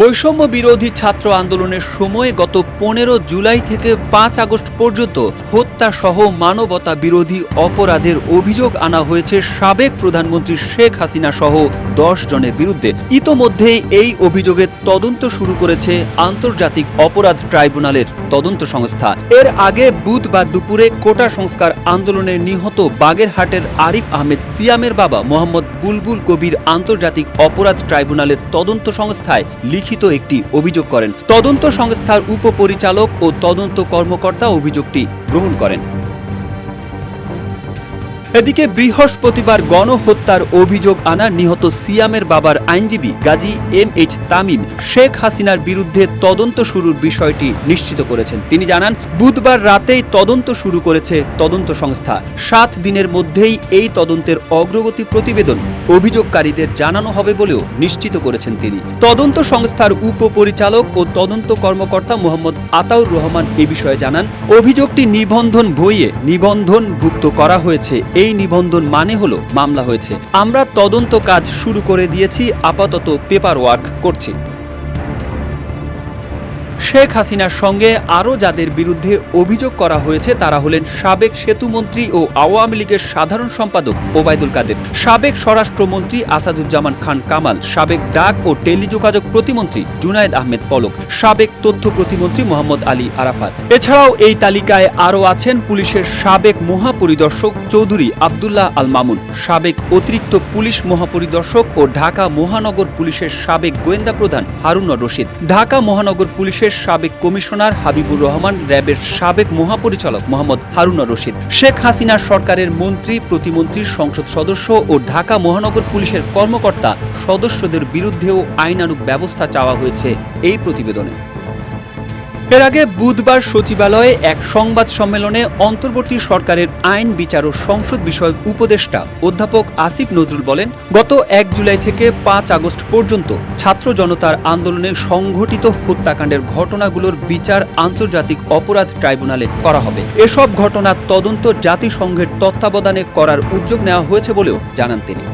বৈষম্য বিরোধী ছাত্র আন্দোলনের সময় গত পনেরো জুলাই থেকে পাঁচ আগস্ট পর্যন্ত হত্যা সহ মানবতা বিরোধী অপরাধের অভিযোগ আনা হয়েছে সাবেক প্রধানমন্ত্রী শেখ হাসিনা সহ দশ জনের বিরুদ্ধে। ইতোমধ্যেই এই অভিযোগের তদন্ত শুরু করেছে আন্তর্জাতিক অপরাধ ট্রাইব্যুনালের তদন্ত সংস্থা। এর আগে বুধবার দুপুরে কোটা সংস্কার আন্দোলনে নিহত বাগেরহাটের আরিফ আহমেদ, সিয়ামের বাবা মোহাম্মদ বুলবুল কবির আন্তর্জাতিক অপরাধ ট্রাইব্যুনালের তদন্ত সংস্থায় লিখিত একটি অভিযোগ করেন। তদন্ত সংস্থার উপপরিচালক ও তদন্ত কর্মকর্তা অভিযোগটি গ্রহণ করেন। এদিকে বৃহস্পতিবার গণহত্যার অভিযোগ আনা নিহত সিয়ামের বাবার আইনজীবী গাজী এম এইচ তামিম শেখ হাসিনার বিরুদ্ধে তদন্ত শুরুর বিষয়টি নিশ্চিত করেছেন। তিনি জানান, বুধবার রাতেই তদন্ত শুরু করেছে তদন্ত সংস্থা। সাত দিনের মধ্যেই এই তদন্তের অগ্রগতি প্রতিবেদন অভিযোগকারীদের জানানো হবে বলেও নিশ্চিত করেছেন তিনি। তদন্ত সংস্থার উপপরিচালক ও তদন্ত কর্মকর্তা মোহাম্মদ আতাউর রহমান এ বিষয়ে জানান, অভিযোগটি নিবন্ধন বইয়ে নিবন্ধনভুক্ত করা হয়েছে। এই নিবন্ধন মানে হলো মামলা হয়েছে। আমরা তদন্ত কাজ শুরু করে দিয়েছি, আপাতত পেপার ওয়ার্ক করছি। শেখ হাসিনার সঙ্গে আরও যাদের বিরুদ্ধে অভিযোগ করা হয়েছে, তারা হলেন সাবেক সেতুমন্ত্রী ও আওয়ামী লীগের সাধারণ সম্পাদক ওবায়দুল কাদের, সাবেক স্বরাষ্ট্রমন্ত্রী আসাদুজ্জামান খান কামাল, সাবেক ডাক ও টেলিযোগাযোগ প্রতিমন্ত্রী জুনায়েদ আহমেদ পলক, সাবেক তথ্য প্রতিমন্ত্রী মোহাম্মদ আলী আরাফাত। এছাড়াও এই তালিকায় আরও আছেন পুলিশের সাবেক মহাপরিদর্শক চৌধুরী আবদুল্লাহ আল মামুন, সাবেক অতিরিক্ত পুলিশ মহাপরিদর্শক ও ঢাকা মহানগর পুলিশের সাবেক গোয়েন্দা প্রধান হারুন রশিদ। ঢাকা মহানগর পুলিশের সাবেক কমিশনার হাবিবুর রহমান, র্যাবের সাবেক মহাপরিচালক মোহাম্মদ হারুনা রশিদ, শেখ হাসিনার সরকারের মন্ত্রী প্রতিমন্ত্রী সংসদ সদস্য ও ঢাকা মহানগর পুলিশের কর্মকর্তা সদস্যদের বিরুদ্ধেও আইনানুক ব্যবস্থা চাওয়া হয়েছে এই প্রতিবেদনে। এর আগে বুধবার সচিবালয়ে এক সংবাদ সম্মেলনে অন্তর্বর্তী সরকারের আইন, বিচার ও সংসদ বিষয়ক উপদেষ্টা অধ্যাপক আসিফ নজরুল বলেন, গত এক জুলাই থেকে পাঁচ আগস্ট পর্যন্ত ছাত্র জনতার আন্দোলনে সংঘটিত হত্যাকাণ্ডের ঘটনাগুলোর বিচার আন্তর্জাতিক অপরাধ ট্রাইব্যুনালে করা হবে। এসব ঘটনার তদন্ত জাতিসংঘের তত্ত্বাবধানে করার উদ্যোগ নেওয়া হয়েছে বলেও জানান তিনি।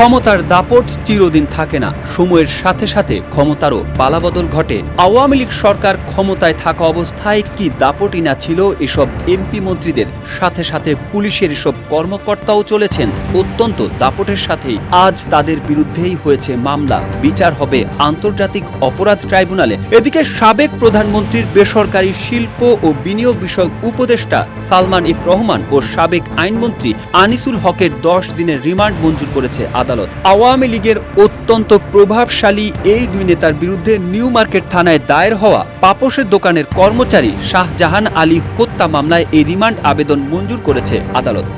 ক্ষমতার দাপট চিরদিন থাকে না। সময়ের সাথে সাথে ক্ষমতারও পালাবদল ঘটে। আওয়ামী লীগ সরকার ক্ষমতায় থাকা অবস্থায় কি দাপটই না ছিল এসব এমপি মন্ত্রীদের? সাথে সাথে পুলিশের এসব কর্মকর্তাও চলেছেন। অত্যন্ত দাপটের সাথেই আজ তাদের বিরুদ্ধেই হয়েছে মামলা। বিচার হবে আন্তর্জাতিক অপরাধ ট্রাইব্যুনালে। এদিকে সাবেক প্রধানমন্ত্রীর বেসরকারি শিল্প ও বিনিয়োগ বিষয়ক উপদেষ্টা সালমান ইফ রহমান ও সাবেক আইনমন্ত্রী আনিসুল হকের দশ দিনের রিমান্ড মঞ্জুর করেছে আদালত। আওয়ামী লীগের অত্যন্ত প্রভাবশালী এই দুই নেতার বিরুদ্ধে নিউ মার্কেট থানায় দায়ের হওয়া পাপোশের দোকানের কর্মচারী শাহজাহান আলী হত্যা মামলায় এই রিমান্ড আবেদন মঞ্জুর করেছে আদালত।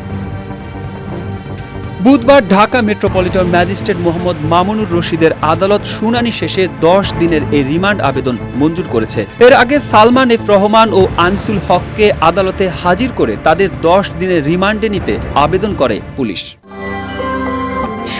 বুধবার ঢাকা মেট্রোপলিটন ম্যাজিস্ট্রেট মোহাম্মদ মামুনুর রশিদের আদালত শুনানি শেষে দশ দিনের এই রিমান্ড আবেদন মঞ্জুর করেছে। এর আগে সালমান এফ রহমান ও আনসুল হককে আদালতে হাজির করে তাদের দশ দিনের রিমান্ডে নিতে আবেদন করে পুলিশ।